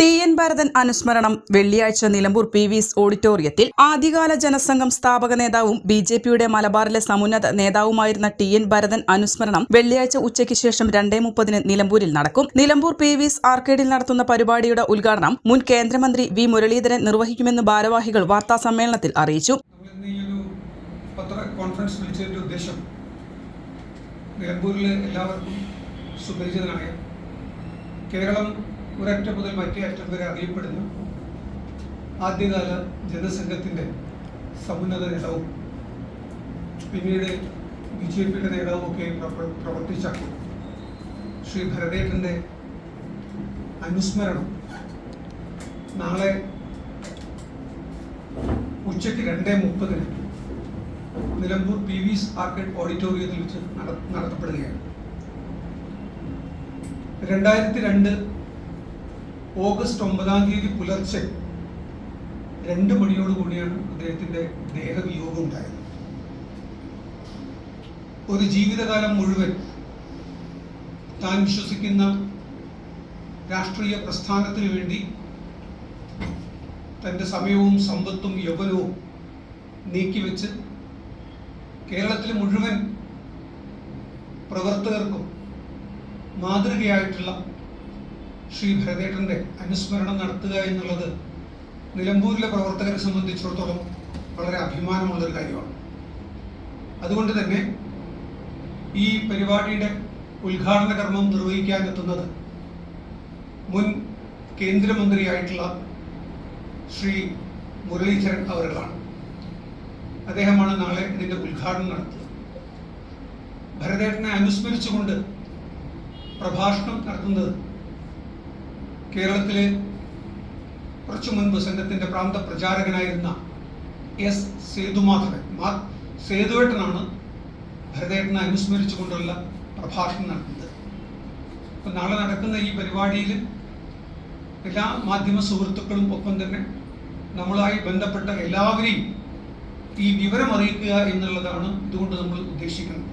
T N Bharathan അനുസ്മരണം വെള്ളിയാഴ്ച Nilambur P വിസ് ഓഡിറ്റോറിയത്തിൽ ആദ്യകാല ജനസംഘം സ്ഥാപക നേതാവും ബി ജെ പിയുടെ മലബാറിലെ സമുന്നത നേതാവുമായിരുന്ന ടി എൻ ഭരതൻ അനുസ്മരണം വെള്ളിയാഴ്ച ഉച്ചയ്ക്ക് ശേഷം രണ്ടേ മുപ്പതിന് നിലമ്പൂരിൽ നടക്കും. നിലമ്പൂർ പി വിസ് ആർക്കേഡിൽ നടത്തുന്ന പരിപാടിയുടെ ഉദ്ഘാടനം മുൻ കേന്ദ്രമന്ത്രി വി മുരളീധരൻ നിർവഹിക്കുമെന്ന് ഭാരവാഹികൾ വാർത്താ സമ്മേളനത്തിൽ അറിയിച്ചു. നിലമ്പൂരിലെ എല്ലാവർക്കും സുപരിചിതനായ കേരളം ഒരറ്റം മുതൽ മറ്റേ അറ്റം വരെ അറിയപ്പെടുന്ന. ആദ്യകാല ജനസംഘത്തിന്റെ സമുന്നത നേതാവും പിന്നീട് ബി ജെ പിയുടെ നേതാവും ഒക്കെ പ്രവർത്തിച്ച ശ്രീ ഭരതേട്ടന്റെ അനുസ്മരണം നാളെ ഉച്ചയ്ക്ക് രണ്ടേ മുപ്പതിന് നിലമ്പൂർ പി വി ആർക്കേഡ് ഓഡിറ്റോറിയത്തിൽ വെച്ച് നട- നടത്തപ്പെടുകയാണ്. രണ്ടായിരത്തി രണ്ട് ഓഗസ്റ്റ് ഒമ്പതാം തീയതി പുലർച്ചെ രണ്ട് മണിയോടുകൂടിയാണ് അദ്ദേഹത്തിന്റെ ദേഹവിയോഗം ഉണ്ടായത്. ഒരു ജീവിതകാലം മുഴുവൻ താൻ വിശ്വസിക്കുന്ന രാഷ്ട്രീയ പ്രസ്ഥാനത്തിന് വേണ്ടി തന്റെ സമയവും സമ്പത്തും യൗവനവും നീക്കിവെച്ച് കേരളത്തിലെ മുഴുവൻ പ്രവർത്തകർക്കും മാതൃകയായിട്ടുള്ള ശ്രീ ഭരതേട്ടന്റെ അനുസ്മരണം നടത്തുക എന്നുള്ളത് നിലമ്പൂരിലെ പ്രവർത്തകരെ സംബന്ധിച്ചിടത്തോളം വളരെ അഭിമാനമുള്ളൊരു കാര്യമാണ്. അതുകൊണ്ട് തന്നെ ഈ പരിപാടിയുടെ ഉദ്ഘാടന കർമ്മം നിർവഹിക്കാനെത്തുന്നത് മുൻ കേന്ദ്രമന്ത്രിയായിട്ടുള്ള ശ്രീ മുരളീധരൻ അവരുകളാണ്. അദ്ദേഹമാണ് നാളെ ഇതിന്റെ ഉദ്ഘാടനം നടത്തുക ഭരതേട്ടനെ അനുസ്മരിച്ചുകൊണ്ട് പ്രഭാഷണം നടത്തുന്നത് കേരളത്തിലെ കുറച്ചു മുൻപ് സംഘത്തിന്റെ പ്രാന്ത പ്രചാരകനായിരുന്ന എസ് സേതുമാധവൻ. മാ സേതുവേട്ടനാണ് ഭരതേട്ടനെ അനുസ്മരിച്ചുകൊണ്ടുള്ള പ്രഭാഷണം നടത്തുന്നത്. അപ്പം നാളെ നടക്കുന്ന ഈ പരിപാടിയിൽ എല്ലാ മാധ്യമ സുഹൃത്തുക്കളും ഒപ്പം തന്നെ നമ്മളായി ബന്ധപ്പെട്ട എല്ലാവരെയും ഈ വിവരം അറിയിക്കുക എന്നുള്ളതാണ് ഇതുകൊണ്ട് നമ്മൾ ഉദ്ദേശിക്കുന്നത്.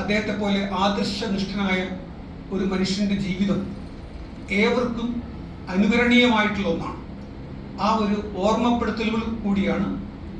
അദ്ദേഹത്തെ പോലെ ആദർശനിഷ്ഠനായ ഒരു മനുഷ്യന്റെ ജീവിതം ഏവർക്കും അനുകരണീയമായിട്ടുള്ള ഒന്നാണ്. ആ ഒരു ഓർമ്മപ്പെടുത്തലുകൾ കൂടിയാണ്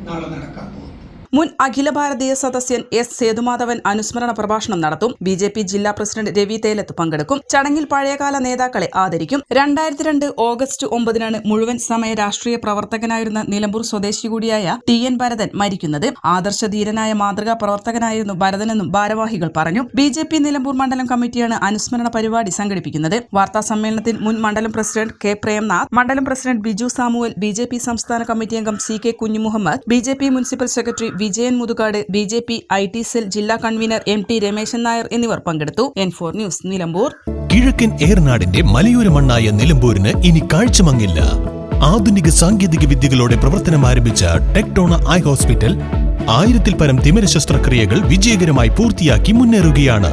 നാളെ നടക്കാൻ പോകുന്നത്. മുൻ അഖില ഭാരതീയ സദസ്യൻ എസ് സേതുമാധവൻ അനുസ്മരണ പ്രഭാഷണം നടത്തും. ബി ജെ പി ജില്ലാ പ്രസിഡന്റ് രവി തേലത്ത് പങ്കെടുക്കും. ചടങ്ങിൽ പഴയകാല നേതാക്കളെ ആദരിക്കും. രണ്ടായിരത്തി രണ്ട് ഓഗസ്റ്റ് ഒമ്പതിനാണ് മുഴുവൻ സമയ രാഷ്ട്രീയ പ്രവർത്തകനായിരുന്ന നിലമ്പൂർ സ്വദേശി കൂടിയായ ടി എൻ ഭരതൻ മരിക്കുന്നത്. ആദർശധീരനായ മാതൃകാ പ്രവർത്തകനായിരുന്നു ഭരതനെന്നും ഭാരവാഹികൾ പറഞ്ഞു. ബി ജെ പി നിലമ്പൂർ മണ്ഡലം കമ്മിറ്റിയാണ് അനുസ്മരണ പരിപാടി സംഘടിപ്പിക്കുന്നത്. വാർത്താ സമ്മേളനത്തിൽ മുൻ മണ്ഡലം പ്രസിഡന്റ് കെ പ്രേംനാഥ് മണ്ഡലം പ്രസിഡന്റ് ബിജു സാമുവൽ ബി സംസ്ഥാന കമ്മിറ്റി അംഗം C K Kunhimuhammad B municipal secretary Vijayan Muthukad B J P I T cell ജില്ലാ convener M T Rameshan Nair എന്നിവർ പങ്കെടുത്തു. N four news Nilambur. കിഴക്കൻ ഏർനാടിന്റെ മലയോര മണ്ണായ നിലമ്പൂരിന് ഇനി കാഴ്ചമങ്ങില്ല. ആധുനിക സാങ്കേതിക വിദ്യകളോടെ പ്രവർത്തനം ആരംഭിച്ച ടെക്ടോണ ഐ ഹോസ്പിറ്റൽ ആയിരത്തിൽ പരം തിമിര ശസ്ത്രക്രിയകൾ വിജയകരമായി പൂർത്തിയാക്കി മുന്നേറുകയാണ്.